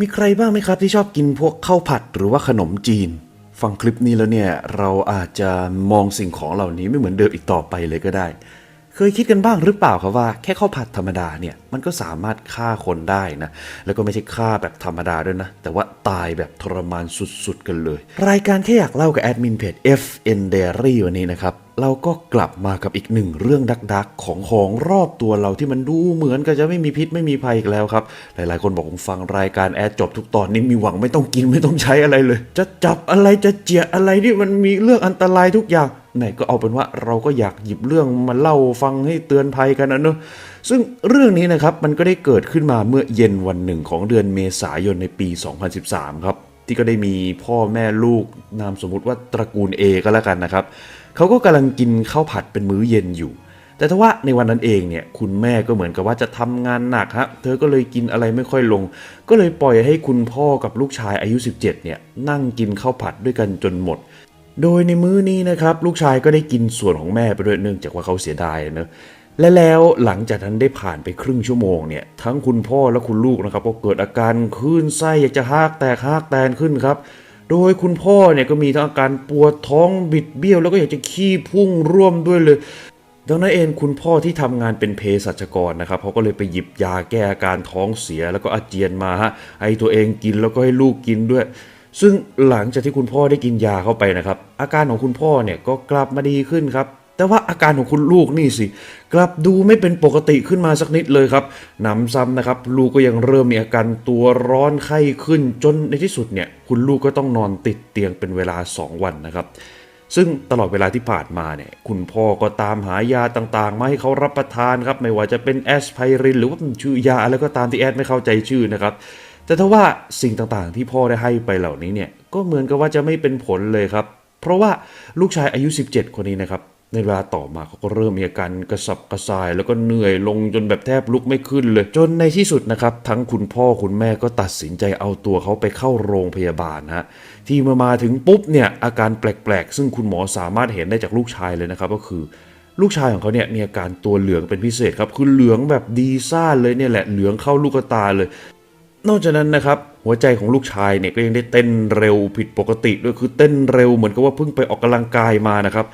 มีใครบ้างไหมครับ ที่ชอบกินพวกข้าวผัดหรือว่าขนมจีน ฟังคลิปนี้แล้วเนี่ย เราอาจจะมองสิ่งของเหล่านี้ไม่เหมือนเดิมอีกต่อไปเลยก็ได้ เคยคิดกันบ้างหรือเปล่าครับว่าแค่ข้าวผัดธรรมดาเนี่ยมันก็สามารถฆ่าคนได้นะ แล้วก็ไม่ใช่ฆ่าแบบธรรมดาด้วยนะ แต่ว่าตายแบบทรมานสุดๆกันเลย รายการแค่อยากเล่ากับแอดมินเพจ FN Diary วันนี้นะครับ เราก็กลับมากับอีกหนึ่งเรื่องดักๆ ของของรอบตัวเราที่มันดูเหมือนกับจะไม่มีพิษไม่มีภัยอีกแล้วครับ หลายๆ คนบอกผมฟังรายการแอดจบทุกตอนนี้มีหวังไม่ต้องกินไม่ต้องใช้อะไรเลย จะจับอะไรจะเจียอะไรนี่มันมีเรื่องอันตรายทุกอย่าง ไหนก็เอาเป็นว่าเราก็อยากหยิบเรื่องมาเล่าฟังให้เตือนภัยกันนะเนอะซึ่งเรื่องนี้นะครับมันก็ได้เกิดขึ้นมาเมื่อเย็นวันหนึ่งของเดือนเมษายนในปี 2013 ครับ ที่ก็ได้มีพ่อแม่ลูกนามสมมุติว่าตระกูล A ก็แล้วกันนะครับเขาก็กำลังกินข้าวผัดเป็นมื้อเย็นอยู่ แต่ถ้าว่าในวันนั้นเองเนี่ยคุณแม่ก็เหมือนกับว่าจะทำงานหนักฮะเธอก็เลยกินอะไรไม่ค่อยลง ก็เลยปล่อยให้คุณพ่อกับลูกชายอายุ 17เนี่ยนั่งกินข้าวผัดด้วยกันจนหมด โดยในมื้อนี้นะครับลูกชายก็ได้กินส่วนของแม่ไปด้วยเนื่องจากว่าเขาเสียดายเนอะและแล้วหลังจากนั้นได้ผ่านไปครึ่งชั่วโมงเนี่ยทั้งคุณพ่อและคุณลูกนะครับก็เกิดอาการคลื่นไส้อยากจะหากแตกหากแตนขึ้นครับ โดยคุณพ่อเนี่ยก็มีทั้งอาการปวดท้องบิดเบี้ยว แล้วก็อยากจะขี้พุ่งร่วมด้วยเลยดังนั้นเองคุณพ่อที่ทำงานเป็นเภสัชกรนะครับเขาก็เลยไปหยิบยาแก้อาการท้องเสียแล้วก็อาเจียนมาฮะให้ตัวเองกินแล้วก็ให้ลูกกินด้วย ซึ่งหลังจากที่คุณพ่อได้กินยาเข้าไปนะครับ อาการของคุณพ่อเนี่ยก็กลับมาดีขึ้นครับ แต่ว่าอาการของคุณลูกนี่สิ กลับดูไม่เป็นปกติขึ้นมาสักนิดเลยครับหนำซ้ำนะครับ ลูกก็ยังเริ่มมีอาการตัวร้อนไข้ขึ้นจนในที่สุดเนี่ย คุณลูกก็ต้องนอนติดเตียงเป็นเวลา 2 วันนะครับซึ่งตลอดเวลาที่ผ่านมาเนี่ยคุณพ่อก็ตามหายาต่างๆ มาให้เขารับประทานครับ ไม่ว่าจะเป็นแอสไพรินหรือว่าชื่อยาอะไรก็ตามที่แอดไม่เข้าใจชื่อนะครับ แต่ถ้าว่าสิ่งต่างๆ ที่พ่อได้ให้ไปเหล่านี้เนี่ยก็เหมือนกับว่าจะไม่เป็นผลเลยครับ เพราะว่าลูกชายอายุ 17 คนนี้นะครับในเวลาต่อมาเขาก็เริ่มมีอาการกระสับกระส่าย แล้วก็เหนื่อยลงจนแบบแทบลุกไม่ขึ้นเลย จนในที่สุดนะครับ ทั้งคุณพ่อคุณแม่ก็ตัดสินใจเอาตัวเขาไปเข้าโรงพยาบาลฮะที่มื่อมาถึงปุ๊บเนี่ยอาการแปลกๆ ซึ่งคุณหมอสามารถเห็นได้จากลูกชายเลยนะครับ ก็คือลูกชายของเขาเนี่ยมีอาการตัวเหลืองเป็นพิเศษครับคือเหลืองแบบดีซ่านเลยเนี่ยแหละเหลืองเข้าลูกตาเลย นอกจากนั้นนะครับ หัวใจของลูกชายเนี่ยก็ยังได้เต้นเร็วผิดปกติด้วยคือเต้นเร็วเหมือนกับว่าเพิ่งไปออกกำลังกายมานะครับ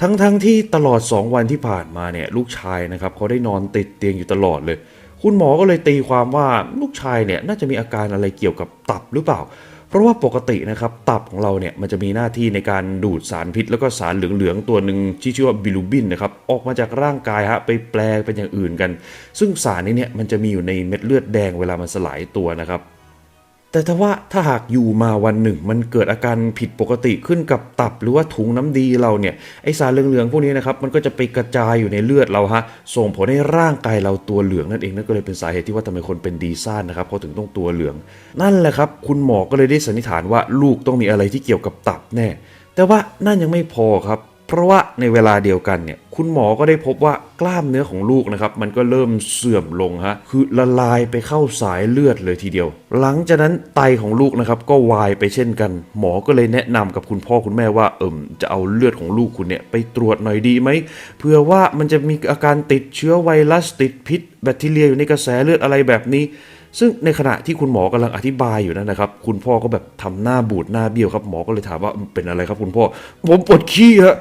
ทั้งๆทที่ตลอด 2 วันที่ผ่านมาเนี่ยลูกชายนะครับเขาได้นอนติดเตียงอยู่ตลอดเลย คุณหมอก็เลยตีความว่าลูกชายเนี่ยน่าจะมีอาการอะไรเกี่ยวกับตับหรือเปล่า เพราะว่าปกตินะครับตับของเราเนี่ยมันจะมีหน้าที่ในการดูดสารพิษ แล้วก็สารเหลืองๆตัวหนึ่งที่ชื่อว่าบิลูบินนะครับออกมาจากร่างกายฮะไปแปลเป็นอย่างอื่นกัน ซึ่งสารนี้เนี่ยมันจะมีอยู่ในเม็ดเลือดแดงเวลามันสลายตัวนะครับ แต่ถ้าว่าถ้าหากอยู่มาวันหนึ่ง มันเกิดอาการผิดปกติขึ้นกับตับหรือว่าถุงน้ำดีเราเนี่ยไอสารเหลืองๆพวกนี้นะครับมันก็จะไปกระจายอยู่ในเลือดเราฮะส่งผลให้ร่างกายเราตัวเหลืองนั่นเองนั่นก็เลยเป็นสาเหตุที่ว่าทำไมคนเป็นดีซ่านนะครับเขาถึงต้องตัวเหลือง นั่นแหละครับ คุณหมอก็เลยได้สันนิษฐานว่าลูกต้องมีอะไรที่เกี่ยวกับตับแน่ แต่ว่านั่นยังไม่พอครับ เพราะว่าในเวลาเดียวกันเนี่ยคุณหมอก็ได้พบว่ากล้ามเนื้อของลูกนะครับมันก็เริ่มเสื่อมลงฮะคือละลายไปเข้าสายเลือดเลยทีเดียว หลังจากนั้นไตของลูกนะครับก็วายไปเช่นกัน หมอก็เลยแนะนำกับคุณพ่อคุณแม่ว่าเอิมจะเอาเลือดของลูกคุณเนี่ยไปตรวจหน่อยดีไหมเผื่อว่ามันจะมีอาการติดเชื้อไวรัสติดพิษแบคทีเรียอยู่ในกระแสเลือดอะไรแบบนี้ ซึ่งในขณะที่คุณหมอกำลังอธิบายอยู่นั่นนะครับ คุณพ่อก็แบบทำหน้าบูดหน้าเบี้ยวครับ หมอก็เลยถามว่าเป็นอะไรครับ คุณพ่อ ผมปวดขี้ฮะ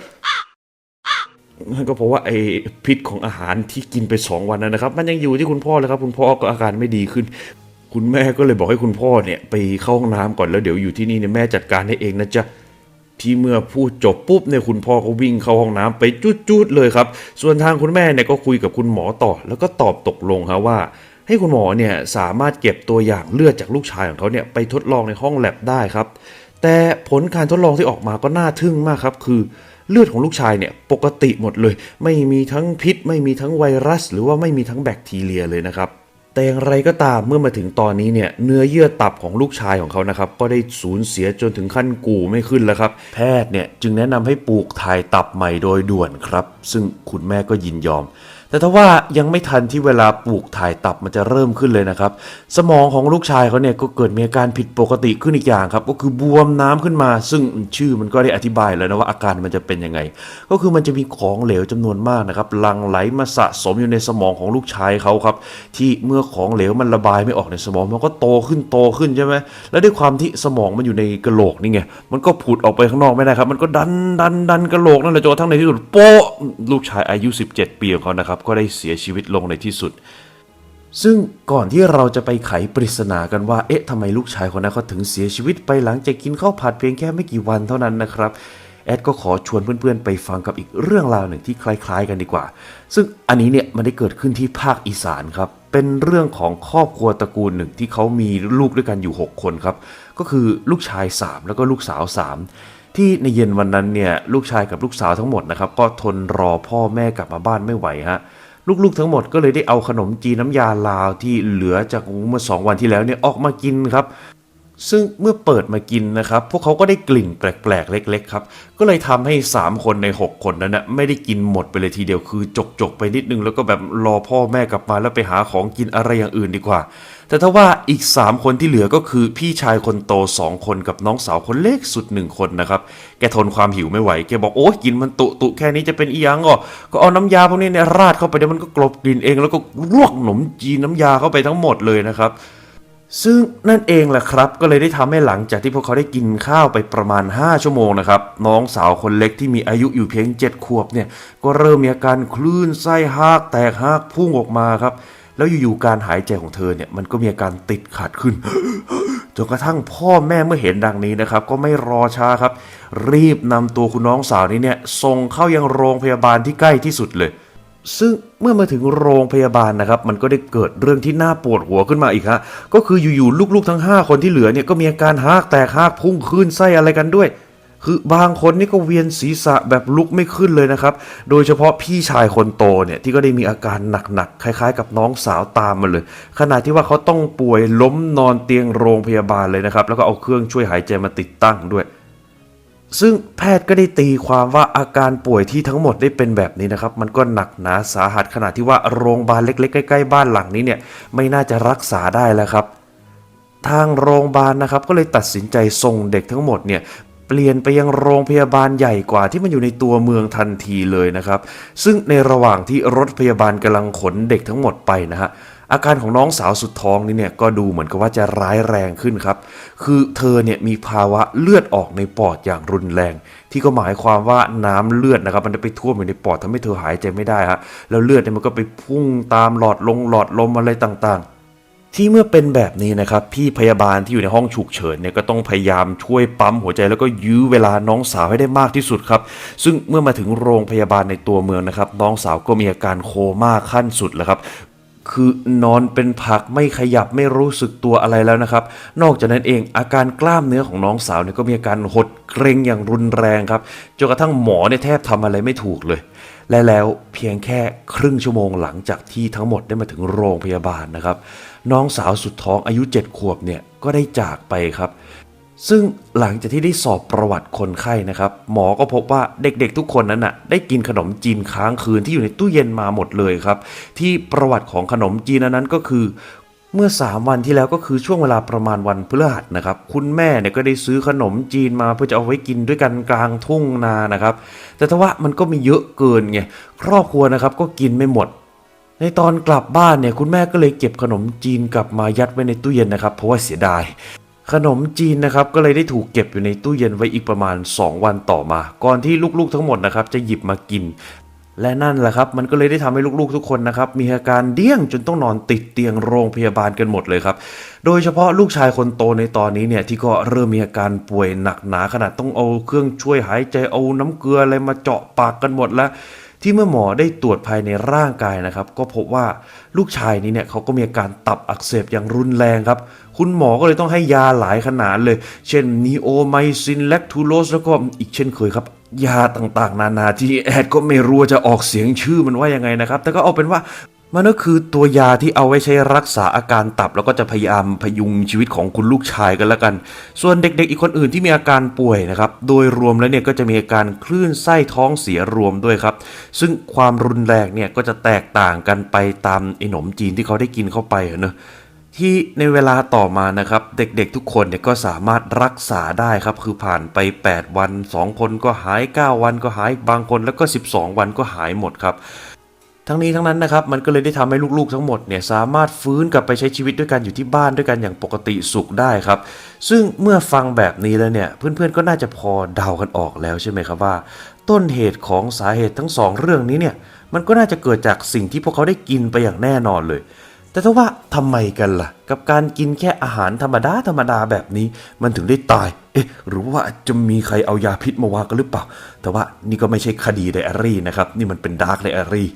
นั่นก็เพราะว่าไอ้พิษของอาหารที่กินไปสองวันนั้นนะครับ มันยังอยู่ที่คุณพ่อเลยครับ คุณพ่อก็อาการไม่ดีขึ้น คุณแม่ก็เลยบอกให้คุณพ่อเนี่ย ไปเข้าห้องน้ำก่อนแล้วเดี๋ยวอยู่ที่นี่เนี่ยแม่จัดการให้เองนะจ๊ะที่เมื่อพูดจบปุ๊บเนี่ยคุณพ่อก็วิ่งเข้าห้องน้ำไปจุดๆเลยครับ ส่วนทางคุณแม่เนี่ยก็คุยกับคุณหมอต่อ แล้วก็ตอบตกลงครับว่า ให้คุณหมอเนี่ยสามารถเก็บตัวอย่างเลือดจากลูกชายของเขาเนี่ยไปทดลองในห้องแลบได้ครับ แต่ผลการทดลองที่ออกมาก็น่าทึ่งมากครับคือเลือดของลูกชายเนี่ยปกติหมดเลย ไม่มีทั้งพิษ ไม่มีทั้งไวรัส หรือว่าไม่มีทั้งแบคทีเรียเลยนะครับแต่อย่างไรก็ตามเมื่อมาถึงตอนนี้เนี่ยเนื้อเยื่อตับของลูกชายของเขานะครับก็ได้สูญเสียจนถึงขั้นกูไม่ขึ้นแล้วครับ แพทย์เนี่ยจึงแนะนำให้ปลูกถ่ายตับใหม่โดยด่วนครับ ซึ่งคุณแม่ก็ยินยอม แต่ถ้าว่ายังไม่ทันที่เวลาปลูกถ่ายตับมันจะเริ่มขึ้นเลยนะครับ สมองของลูกชายเขาเนี่ยก็เกิดมีอาการผิดปกติขึ้นอีกอย่างครับ ก็คือบวมน้ำขึ้นมา ซึ่งชื่อมันก็ได้อธิบายแล้วนะว่าอาการมันจะเป็นยังไง ก็คือมันจะมีของเหลวจำนวนมากนะครับลังไหลมาสะสมอยู่ในสมองของลูกชายเขาครับ ที่เมื่อของเหลวมันระบายไม่ออกในสมองมันก็โตขึ้นโตขึ้นใช่ไหมแล้วด้วยความที่สมองมันอยู่ในกระโหลกนี่ไงมันก็ผุดออกไปข้างนอกไม่ได้ครับ มันก็ดันดันดันกระโหลกนั่นแหละจนกระทั่งในที่สุดโป๊ะลูกชายอายุ 17 ปีของเขานะครับก็ได้เสียชีวิตลงในที่สุด ซึ่งก่อนที่เราจะไปไขปริศนากันว่าเอ๊ะทำไมลูกชายคนนั้นเขาถึงเสียชีวิตไปหลังจากกินข้าวผัดเพียงแค่ไม่กี่วันเท่านั้นนะครับแอดก็ขอชวนเพื่อนๆ ไปฟังกับอีกเรื่องราวหนึ่งที่คล้าย ๆ กันดีกว่า ซึ่งอันนี้เนี่ยมันได้เกิดขึ้นที่ภาคอีสานครับ เป็นเรื่องของครอบครัวตระกูลหนึ่งที่เขามีลูกด้วยกันอยู่ 6 คนครับ ก็คือลูกชาย 3 แล้วก็ลูกสาว 3 ที่ในเย็นวันนั้นเนี่ยลูกชายกับลูกสาวทั้งหมดนะครับก็ทนรอพ่อแม่กลับมาบ้านไม่ไหวฮะลูกๆทั้งหมดก็เลยได้เอาขนมจีนน้ำยาลาวที่เหลือจากเมื่อสองวันที่แล้วเนี่ยออกมากินครับ ซึ่งเมื่อเปิดมากินนะครับ พวกเขาก็ได้กลิ่นแปลกๆ เล็ก ๆ ครับ ก็เลยทำให้ 3 คนใน 6 คนนั้นนะไม่ได้กินหมดไปเลยทีเดียวคือจกๆ ไปนิดนึง แล้วก็แบบรอพ่อแม่กลับมาแล้วไปหาของกินอะไรอย่างอื่นดีกว่า แต่ถ้าว่าอีก 3 คนที่เหลือก็คือพี่ชายคนโต 2 คนกับน้องสาวคนเล็กสุด 1 คนนะครับ แกทนความหิวไม่ไหว แกบอกโอ้ยกินมันตุตุแค่นี้จะเป็นอียังอะก็เอาน้ำยาพวกนี้เนี่ยราดเข้าไปเดี๋ยวมันก็กลบกลิ่นเอง แล้วก็ลวกขนมจีนน้ำยาเข้าไปทั้งหมดเลยนะครับ ซึ่งนั่นเองแหละครับ ก็เลยได้ทำให้หลังจากที่พวกเขาได้กินข้าวไปประมาณ 5 ชั่วโมงนะครับ น้องสาวคนเล็กที่มีอายุอยู่เพียง 7 ขวบเนี่ย ก็เริ่มมีอาการคลื่นไส้หากแตกหากพุ่งออกมาครับ แล้วอยู่ๆการหายใจของเธอเนี่ยมันก็มีอาการติดขัดขึ้นจนกระทั่งพ่อแม่เมื่อเห็นดังนี้นะครับ ก็ไม่รอช้าครับ รีบนำตัวคุณน้องสาวนี้เนี่ยส่งเข้ายังโรงพยาบาลที่ใกล้ที่สุดเลย ซึ่งเมื่อมาถึงโรงพยาบาลนะครับ มันก็ได้เกิดเรื่องที่น่าปวดหัวขึ้นมาอีกฮะก็คืออยู่ๆลูกๆทั้ง 5 คนที่เหลือเนี่ยก็มีอาการหากแตกหากพุ่งขึ้นไส้อะไรกันด้วย คือบางคนนี่ก็เวียนศีรษะแบบลุกไม่ขึ้นเลยนะครับ โดยเฉพาะพี่ชายคนโตเนี่ยที่ก็ได้มีอาการหนักๆคล้าย ๆ กับน้องสาวตามมาเลย ขณะที่ว่าเขาต้องป่วยล้มนอนเตียงโรงพยาบาลเลยนะครับแล้วก็เอาเครื่องช่วยหายใจมาติดตั้งด้วย ซึ่งแพทย์ก็ได้ตีความว่าอาการป่วยที่ทั้งหมดได้เป็นแบบนี้นะครับ มันก็หนักหนาสาหัสขนาดที่ว่าโรงพยาบาลเล็ก ๆ ใกล้ๆบ้านหลังนี้เนี่ยไม่น่าจะรักษาได้แล้วครับ ทางโรงพยาบาลนะครับก็เลยตัดสินใจส่งเด็กทั้งหมดเนี่ยเปลี่ยนไปยังโรงพยาบาลใหญ่กว่าที่มันอยู่ในตัวเมืองทันทีเลยนะครับ ซึ่งในระหว่างที่รถพยาบาลกำลังขนเด็กทั้งหมดไปนะฮะ อาการของน้องสาวสุดท้องนี่เนี่ยก็ดูเหมือนกับว่าจะร้ายแรงขึ้นครับ คือเธอเนี่ยมีภาวะเลือดออกในปอดอย่างรุนแรง ที่ก็หมายความว่าน้ำเลือดนะครับ มันจะไปท่วมอยู่ในปอดทำให้เธอหายใจไม่ได้ฮะแล้วเลือดเนี่ยมันก็ไปพุ่งตามหลอดลงหลอดลมอะไรต่างๆที่เมื่อเป็นแบบนี้นะครับ พี่พยาบาลที่อยู่ในห้องฉุกเฉินเนี่ยก็ต้องพยายามช่วยปั๊มหัวใจแล้วก็ยื้อเวลาน้องสาวให้ได้มากที่สุดครับ ซึ่งเมื่อมาถึงโรงพยาบาลในตัวเมืองนะครับ น้องสาวก็มีอาการโคม่าขั้นสุดแล้วครับ คือนอนเป็นผักไม่ขยับไม่รู้สึกตัวอะไรแล้วนะครับ นอกจากนั้นเองอาการกล้ามเนื้อของน้องสาวเนี่ยก็มีอาการหดเกร็งอย่างรุนแรงครับจนกระทั่งหมอเนี่ยแทบทำอะไรไม่ถูกเลย และแล้วเพียงแค่ครึ่งชั่วโมงหลังจากที่ทั้งหมดได้มาถึงโรงพยาบาลนะครับ น้องสาวสุดท้องอายุ 7 ขวบเนี่ยก็ได้จากไปครับ ซึ่งหลังจากที่ได้สอบประวัติคนไข้นะครับ หมอก็พบว่าเด็กๆทุกคนนั้นน่ะได้กินขนมจีนค้างคืนที่อยู่ในตู้เย็นมาหมดเลยครับ ที่ประวัติของขนมจีนอนั้นก็คือเมื่อ 3 วันที่แล้วก็คือช่วงเวลาประมาณวันพฤหัสนะครับ คุณแม่เนี่ยก็ได้ซื้อขนมจีนมาเพื่อจะเอาไว้กินด้วยกันกลางทุ่งนานะครับ แต่ถ้าว่ามันก็มีเยอะเกินไงครอบครัวนะครับก็กินไม่หมด ในตอนกลับบ้านเนี่ยคุณแม่ก็เลยเก็บขนมจีนกลับมายัดไว้ในตู้เย็นนะครับ เพราะว่าเสียดาย ขนมจีนนะครับก็เลยได้ถูกเก็บอยู่ในตู้เย็นไว้อีกประมาณ 2 วันต่อมา ก่อนที่ลูกๆทั้งหมดนะครับจะหยิบมากิน และนั่นแหละครับ มันก็เลยได้ทำให้ลูกๆทุกคนนะครับมีอาการเดี้ยงจนต้องนอนติดเตียงโรงพยาบาลกันหมดเลยครับโดยเฉพาะลูกชายคนโตในตอนนี้เนี่ยที่ก็เริ่มมีอาการป่วยหนักหนาขนาดต้องเอาเครื่องช่วยหายใจเอาน้ำเกลืออะไรมาเจาะปากกันหมดแล้ว ที่เมื่อหมอได้ตรวจภายในร่างกายนะครับ ก็พบว่าลูกชายนี้เนี่ยเขาก็มีอาการตับอักเสบอย่างรุนแรงครับ คุณหมอก็เลยต้องให้ยาหลายขนาดเลย เช่นนีโอไมซินแลคทูโลสแล้วก็อีกเช่นเคยครับยาต่างๆ นานาที่แอดก็ไม่รู้จะออกเสียงชื่อมันว่ายังไงนะครับ แต่ก็เอาเป็นว่า มันก็คือตัวยาที่เอาไว้ใช้รักษาอาการตับ แล้วก็จะพยายามพยุงชีวิตของคุณลูกชายกันแล้วกัน ส่วนเด็กๆ อีกคนอื่นที่มีอาการป่วยนะครับ โดยรวมแล้วเนี่ยก็จะมีอาการคลื่นไส้ท้องเสียรวมด้วยครับ ซึ่งความรุนแรงเนี่ยก็จะแตกต่างกันไปตามไอ้หนมจีนที่เขาได้กินเข้าไปอะเนอะที่ในเวลาต่อมานะครับ เด็กๆทุกคนเนี่ยก็สามารถรักษาได้ครับ คือผ่านไป 8 วัน 2 คนก็หาย 9 วันก็หายบางคนแล้วก็ 12 วันก็หายหมดครับ ทั้งนี้ทั้งนั้นนะครับมันก็เลยได้ทำให้ลูกๆทั้งหมดเนี่ยสามารถฟื้นกลับไปใช้ชีวิตด้วยกันอยู่ที่บ้านด้วยกันอย่างปกติสุขได้ครับ ซึ่งเมื่อฟังแบบนี้แล้วเนี่ยเพื่อนๆก็น่าจะพอเดากันออกแล้วใช่ไหมครับว่า ต้นเหตุของสาเหตุทั้งสองเรื่องนี้เนี่ยมันก็น่าจะเกิดจากสิ่งที่พวกเขาได้กินไปอย่างแน่นอนเลย แต่ถ้าว่าทำไมกันล่ะ กับการกินแค่อาหารธรรมดาธรรมดาแบบนี้ มันถึงได้ตาย เอ๊ะ หรือว่าจะมีใครเอายาพิษมาวางกันหรือเปล่า แต่ว่านี่ก็ไม่ใช่คดีไดอารี่นะครับนี่มันเป็นดาร์กไดอารี่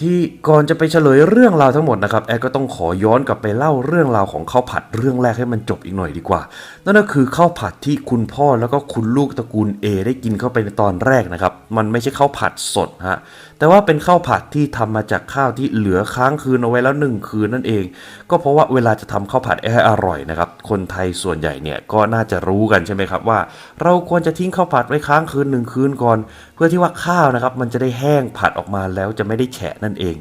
ที่ก่อนจะไปเฉลยเรื่องราวทั้งหมดนะครับแอดก็ต้องขอย้อนกลับไปเล่าเรื่องราวของข้าวผัดเรื่องแรกให้มันจบอีกหน่อยดีกว่า นั่นก็คือข้าวผัดที่คุณพ่อแล้วก็คุณลูกตระกูล A ได้กินเข้าไปในตอนแรกนะครับ มันไม่ใช่ข้าวผัดสดฮะ แต่ว่าเป็นข้าวผัดที่ทำมาจากข้าวที่เหลือค้างคืนเอาไว้แล้วหนึ่งคืนนั่นเอง ก็เพราะว่าเวลาจะทำข้าวผัดให้อร่อยนะครับ คนไทยส่วนใหญ่เนี่ยก็น่าจะรู้กันใช่ไหมครับว่า เราควรจะทิ้งข้าวผัดไว้ค้างคืนหนึ่งคืนก่อน เพื่อที่ว่าข้าวนะครับมันจะได้แห้งผัดออกมาแล้วจะไม่ได้แฉะนั่นเอง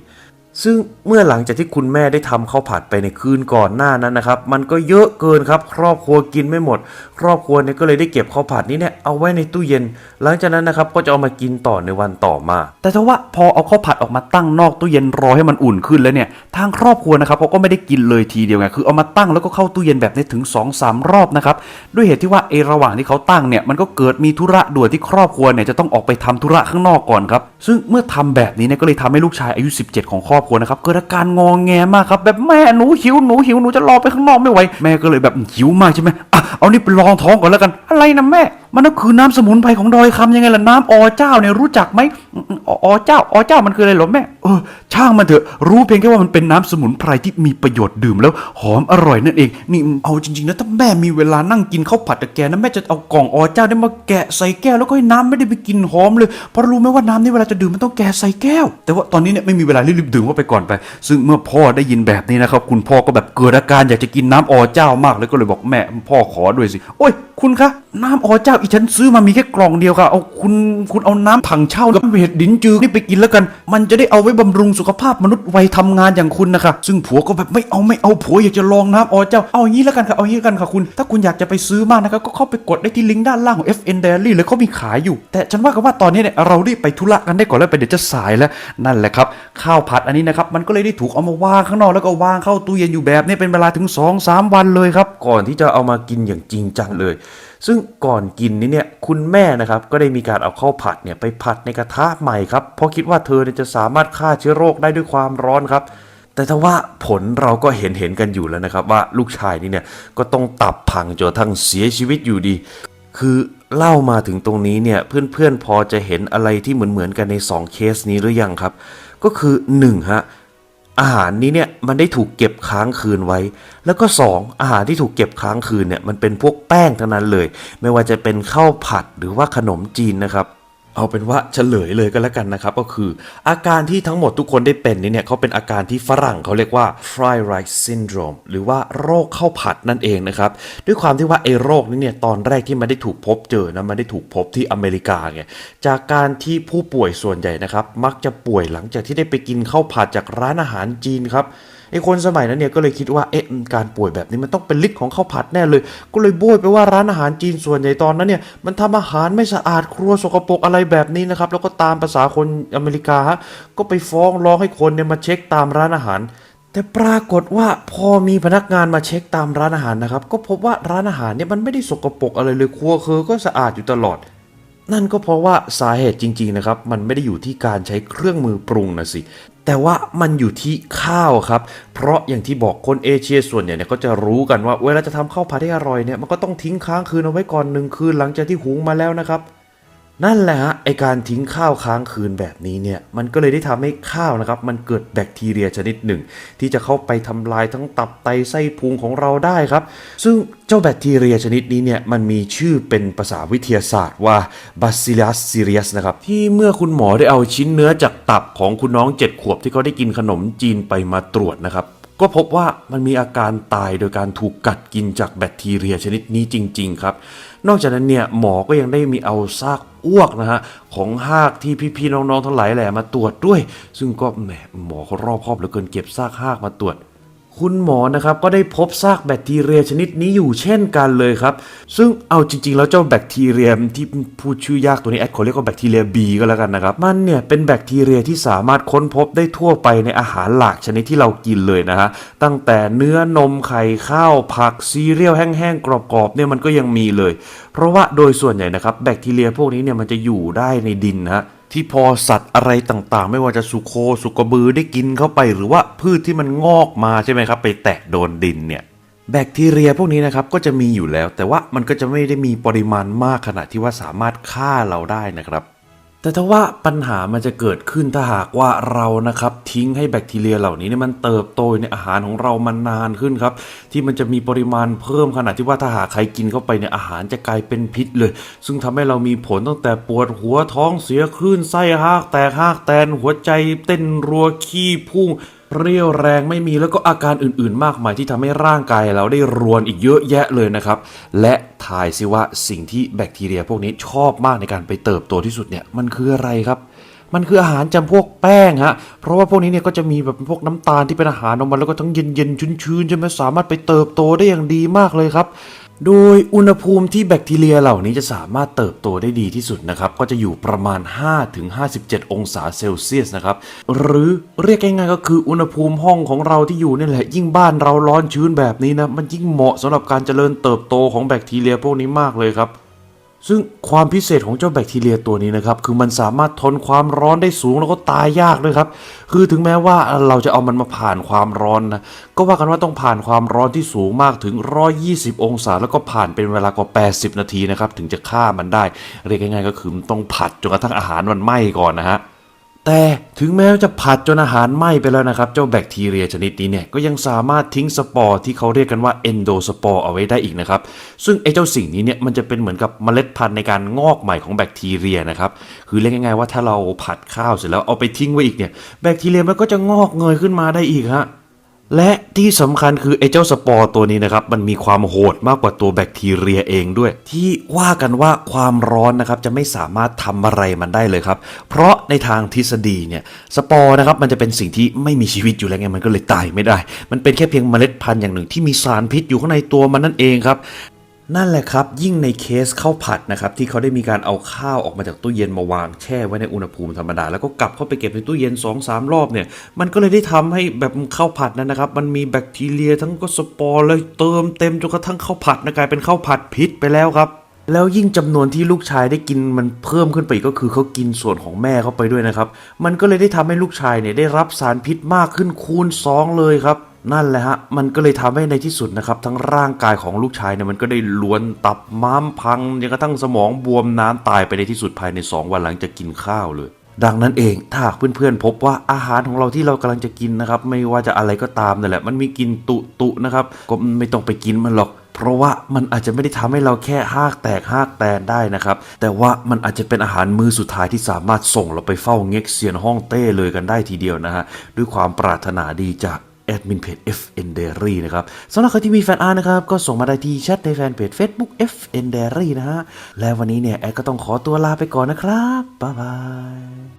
ซึ่งเมื่อหลังจากที่คุณแม่ได้ทำข้าวผัดไปในคืนก่อนหน้านั้นนะครับ มันก็เยอะเกินครับ ครอบครัวกินไม่หมด ครอบครัวเนี่ยก็เลยได้เก็บข้าวผัดนี้เนี่ยเอาไว้ในตู้เย็น หลังจากนั้นนะครับก็จะเอามากินต่อในวันต่อมา แต่ถ้าว่าพอเอาข้าวผัดออกมาตั้งนอกตู้เย็นรอให้มันอุ่นขึ้นแล้วเนี่ยทางครอบครัวนะครับเขาก็ไม่ได้กินเลยทีเดียวไงคือเอามาตั้งแล้วก็เข้าตู้เย็นแบบนี้ถึง2อสรอบนะครับด้วยเหตุที่ว่าเอระหว่างที่เขาตั้งเนี่ยมันก็เกิดมีธุระด่วนที่ครอบครัวเนี่ยจะต้องออกไปทำธุระข้างนอกก่อนครับซึ่งเมื่อทำแบบนี้เนี่ยก็เลยทำให้ลูกชายอายุ 17 ของครอบครัวนะครับเกิดอาการงองแงมากครับแบบแม่หนูหิวหนูหิวหนูจะรอไปข้างนอกไม่ไหวแม่ก็เลยแบบหิวมากใช่ไหม อะเอานี่ไปลองท้องก่อนแล้วกัน อะไรนะแม่ มันก็คือน้ำสมุนไพรของดอยคำยังไงล่ะน้ำอเจ้าเนี่ยรู้จักไหมอออเจ้าอเจ้ามันคืออะไรหรอแม่เออช่างมันเถอะรู้เพียงแค่ว่ามันเป็นน้ำสมุนไพรที่มีประโยชน์ดื่มแล้วหอมอร่อยนั่นเองนี่เอาจริงๆนะถ้าแม่มีเวลานั่งกินข้าวผัดกับแกนะแม่จะเอากล่องอเจ้าได้มาแกะใส่แก้วแล้วก็ให้น้ำไม่ได้ไปกินหอมเลยเพราะรู้ไหมว่าน้ำนี่เวลาจะดื่มมันต้องแกะใส่แก้ว แต่ว่าตอนนี้เนี่ยไม่มีเวลารีบๆดื่มว่าไปก่อนไป ซึ่งเมื่อพ่อได้ยินแบบนี้นะครับคุณพ่อก็แบบเกิดอาการอยากจะกินน้ำอเจ้ามากเลยก็เลยบอกแม่พ่อขอด้วยสิ โอ้ย คุณคะ น้ำอเจ้าอีฉันซื้อมามีแค่กล่องเดียวค่ะ เอาคุณคุณเอาน้ำถังเช่ากับเห็ดดินจือนี่ไปกินแล้วกัน มันจะได้เอาไว้บำรุงสุขภาพมนุษย์วัยทำงานอย่างคุณนะคะ ซึ่งผัวก็แบบไม่เอาไม่เอาผัวอยากจะลองน้ำอเจ้า เอาอย่างนี้แล้วกันค่ะ เอาอย่างนี้แล้วกันค่ะคุณ ถ้าคุณอยากจะไปซื้อมากนะครับก็เข้าไปกดได้ที่ลิงก์ด้านล่างของ FN Diary เลยเขามีขายอยู่ แต่ฉันว่ากันว่าตอนนี้เนี่ยเรารีบไปธุระกันได้ก่อนแล้วไปเดี๋ยวจะสายแล้วนั่นแหละครับข้าวผัดอันนี้นะครับมันก็เลยได้ถูกเอามาวางข้างนอกแล้วก็วางเข้าตู้เย็นอยู่แบบนี้เป็นเวลาถึง 2-3 วันเลยครับก่อนที่จะเอามากินอย่างจริงจังเลย ซึ่งก่อนกินนี้เนี่ยคุณแม่นะครับก็ได้มีการเอาข้าวผัดเนี่ยไปผัดในกระทะใหม่ครับเพราะคิดว่าเธอเนี่ยจะสามารถฆ่าเชื้อโรคได้ด้วยความร้อนครับแต่ถ้าว่าผลเราก็เห็นเห็นกันอยู่แล้วนะครับ ว่าลูกชายนี่เนี่ยก็ต้องตับพังจนกระทั่งเสียชีวิตอยู่ดี คือเล่ามาถึงตรงนี้เนี่ยเพื่อนๆพอจะเห็นอะไรที่เหมือนๆกันใน 2 เคสนี้หรือยังครับ ก็คือ1ฮะ อาหารนี้เนี่ยมันได้ถูกเก็บค้างคืนไว้ แล้วก็ 2 อาหารที่ถูกเก็บค้างคืนเนี่ยมันเป็นพวกแป้งทั้งนั้นเลย ไม่ว่าจะเป็นข้าวผัดหรือว่าขนมจีนนะครับ เอาเป็นว่าเฉลยเลยก็แล้วกันนะครับ ก็คืออาการที่ทั้งหมดทุกคนได้เป็นนี่เนี่ยเขาเป็นอาการที่ฝรั่งเขาเรียกว่า fried rice syndrome หรือว่าโรคข้าวผัดนั่นเองนะครับ ด้วยความที่ว่าไอ้โรคนี้เนี่ยตอนแรกที่มันได้ถูกพบเจอนะมันได้ถูกพบที่อเมริกาไงจากการที่ผู้ป่วยส่วนใหญ่นะครับ มักจะป่วยหลังจากที่ได้ไปกินข้าวผัดจากร้านอาหารจีนครับ ไอ้คนสมัยนั้นเนี่ยก็เลยคิดว่าเอ๊ะการป่วยแบบนี้มันต้องเป็นฤทธิ์ของข้าวผัดแน่เลย ก็เลยโบยไปว่าร้านอาหารจีนส่วนใหญ่ตอนนั้นเนี่ยมันทำอาหารไม่สะอาดครัวสกปรกอะไรแบบนี้นะครับแล้วก็ตามภาษาคนอเมริกาฮะก็ไปฟ้องร้องให้คนเนี่ยมาเช็คตามร้านอาหารแต่ปรากฏว่าพอมีพนักงานมาเช็คตามร้านอาหารนะครับ ก็พบว่าร้านอาหารเนี่ยมันไม่ได้สกปรกอะไรเลยครัวคือก็สะอาดอยู่ตลอด นั่นก็เพราะว่าสาเหตุจริง ๆนะครับ มันไม่ได้อยู่ที่การใช้เครื่องมือปรุงนะสิ แต่ว่ามันอยู่ที่ข้าวครับ เพราะอย่างที่บอกคนเอเชียส่วนใหญ่เนี่ยก็จะรู้กันว่าเวลาจะทำข้าวผัดให้อร่อยเนี่ยมันก็ต้องทิ้งค้างคืนเอาไว้ก่อนหนึ่งคืนหลังจากที่หุงมาแล้วนะครับ นั่นแหละฮะไอการทิ้งข้าวค้างคืนแบบนี้เนี่ยมันก็เลยได้ทำให้ข้าวนะครับ มันเกิดแบคทีเรียชนิดหนึ่ง ที่จะเข้าไปทำลายทั้งตับไตไส้พุงของเราได้ครับ ซึ่งเจ้าแบคทีเรียชนิดนี้เนี่ยมันมีชื่อเป็นภาษาวิทยาศาสตร์ว่า Bacillus cereus นะครับ ที่เมื่อคุณหมอได้เอาชิ้นเนื้อจากตับของคุณน้อง 7 ขวบที่เขาได้กินขนมจีนไปมาตรวจนะครับ ก็พบว่ามันมีอาการตายโดยการถูกกัดกินจากแบคทีเรียชนิดนี้จริง ๆ ครับ นอกจากนั้นเนี่ยหมอก็ยังได้มีเอาซากอ้วกนะฮะของหากที่พี่ๆน้องๆทั้งหลายแหละมาตรวจด้วย ซึ่งก็แหมหมอเขารอบคอบเหลือเกินเก็บซากหากมาตรวจ คุณหมอนะครับก็ได้พบซากแบคทีเรียชนิดนี้อยู่เช่นกันเลยครับ ซึ่งเอาจริง ๆ แล้วเจ้าแบคทีเรียที่พูดชื่อยากตัวนี้แอดขอเรียกว่าแบคทีเรีย B ก็แล้วกันนะครับ มันเนี่ยเป็นแบคทีเรียที่สามารถค้นพบได้ทั่วไปในอาหารหลากชนิดที่เรากินเลยนะฮะตั้งแต่เนื้อนมไข่ข้าวผักซีเรียลแห้งๆกรอบๆเนี่ยมันก็ยังมีเลย เพราะว่าโดยส่วนใหญ่นะครับแบคทีเรียพวกนี้เนี่ยมันจะอยู่ได้ในดินนะฮะ ที่พอสัตว์อะไรต่างๆ ไม่ว่าจะสุโคสุกบือได้กินเข้าไปหรือว่าพืชที่มันงอกมาใช่ไหมครับ ไปแตะโดนดินเนี่ยแบคทีเรียพวกนี้นะครับก็จะมีอยู่แล้ว แต่ว่ามันก็จะไม่ได้มีปริมาณมากขนาดที่ว่าสามารถฆ่าเราได้นะครับ แต่ถ้าว่าปัญหามันจะเกิดขึ้นถ้าหากว่าเรานะครับทิ้งให้แบคทีเรียเหล่านี้เนี่ยมันเติบโตในอาหารของเรามันนานขึ้นครับ ที่มันจะมีปริมาณเพิ่มขนาดที่ว่าถ้าหากใครกินเข้าไปเนี่ยอาหารจะกลายเป็นพิษเลย ซึ่งทำให้เรามีผลตั้งแต่ปวดหัวท้องเสียคลื่นไส้หากแตกหากแตนหัวใจเต้นรัวขี้พุ่ง เรี่ยวแรงไม่มีแล้วก็อาการอื่นๆ มากมายที่ทำให้ร่างกายเราได้รวนอีกเยอะแยะเลยนะครับ และทายสิว่าสิ่งที่แบคทีเรียพวกนี้ชอบมากในการไปเติบโตที่สุดเนี่ยมันคืออะไรครับมันคืออาหารจำพวกแป้งฮะ เพราะว่าพวกนี้เนี่ยก็จะมีแบบพวกน้ำตาลที่เป็นอาหารออกมาแล้วก็ทั้งเย็นๆชื้นๆใช่ไหมสามารถไปเติบโตได้อย่างดีมากเลยครับ โดยอุณหภูมิที่แบคทีเรียเหล่านี้จะสามารถเติบโตได้ดีที่สุดนะครับ ก็จะอยู่ประมาณ 5-57 องศาเซลเซียสนะครับ หรือเรียกง่ายๆก็คืออุณหภูมิห้องของเราที่อยู่นี่แหละ ยิ่งบ้านเราร้อนชื้นแบบนี้นะ มันยิ่งเหมาะสำหรับการเจริญเติบโตของแบคทีเรียพวกนี้มากเลยครับ ซึ่งความพิเศษของเจ้าแบคทีเรียตัวนี้นะครับ คือมันสามารถทนความร้อนได้สูงแล้วก็ตายยากด้วยครับ คือถึงแม้ว่าเราจะเอามันมาผ่านความร้อนนะ ก็ว่ากันว่าต้องผ่านความร้อนที่สูงมากถึง 120 องศา แล้วก็ผ่านเป็นเวลากว่า 80 นาทีนะครับ ถึงจะฆ่ามันได้ เรียกง่ายๆก็คือมันต้องผัดจนกระทั่งอาหารมันไหม้ก่อนนะฮะ แต่ถึงแม้จะผัดจนอาหารไหม้ไปแล้วนะครับ เจ้าแบคทีเรียชนิดนี้เนี่ยก็ยังสามารถทิ้งสปอร์ที่เขาเรียกกันว่าเอนโดสปอร์เอาไว้ได้อีกนะครับ ซึ่งไอ้เจ้าสิ่งนี้เนี่ยมันจะเป็นเหมือนกับเมล็ดพันธุ์ในการงอกใหม่ของแบคทีเรียนะครับ คือเรียกง่ายๆว่าถ้าเราผัดข้าวเสร็จแล้วเอาไปทิ้งไว้อีกเนี่ยแบคทีเรียมันก็จะงอกเงยขึ้นมาได้อีกฮะ และที่สำคัญคือไอ้เจ้าสปอร์ตัวนี้นะครับ มันมีความโหดมากกว่าตัวแบคทีเรียเองด้วย ที่ว่ากันว่าความร้อนนะครับจะไม่สามารถทำอะไรมันได้เลยครับ เพราะในทางทฤษฎีเนี่ยสปอร์นะครับมันจะเป็นสิ่งที่ไม่มีชีวิตอยู่แล้วไงมันก็เลยตายไม่ได้ มันเป็นแค่เพียงเมล็ดพันธุ์อย่างหนึ่งที่มีสารพิษอยู่ข้างในตัวมันนั่นเองครับ นั่นแหละครับ ยิ่งในเคสข้าวผัดนะครับ ที่เขาได้มีการเอาข้าวออกมาจากตู้เย็นมาวางแช่ไว้ในอุณหภูมิธรรมดา แล้วก็กลับเข้าไปเก็บในตู้เย็น2อสารอบเนี่ย มันก็เลยได้ทำให้แบบข้าวผัดนั้นนะครับ มันมีแบคทีเรียทั้งก็สปอร์เลยเติมเต็มจนกระทั่งข้าวผัดนะกลายเป็นข้าวผัดพิษไปแล้วครับแล้วยิ่งจำนวนที่ลูกชายได้กินมันเพิ่มขึ้นไปก็คือเขากินส่วนของแม่เข้าไปด้วยนะครับ มันก็เลยได้ทำให้ลูกชายเนี่ยได้รับสารพิษมากขึ้นคูณสองเลยครับ นั่นแหละฮะ มันก็เลยทำให้ในที่สุดนะครับ ทั้งร่างกายของลูกชายเนี่ยมันก็ได้ล้วนตับม้ามพังจนกระทั่งสมองบวมน้ำตายไปในที่สุดภายใน 2 วันหลังจากกินข้าวเลย ดังนั้นเองถ้าเพื่อนๆพบว่าอาหารของเราที่เรากำลังจะกินนะครับ ไม่ว่าจะอะไรก็ตามนั่นแหละ มันมีกินตุตุนะครับ ก็ไม่ต้องไปกินมันหรอกเพราะว่ามันอาจจะไม่ได้ทำให้เราแค่หากแตกหากแตนได้นะครับ แต่ว่ามันอาจจะเป็นอาหารมื้อสุดท้ายที่สามารถส่งเราไปเฝ้าเง็กเซียนห้องเต้เลยกันได้ทีเดียวนะฮะด้วยความปรารถนาดีจาก แอดมินเพจ FN Dairy นะครับสำหรับใครที่มีแฟนอาร์นะครับ ก็ส่งมาได้ที่แชทในแฟนเพจ Facebook FN Dairy นะฮะ และวันนี้เนี่ย แอดก็ต้องขอตัวลาไปก่อนนะครับ บ๊ายบาย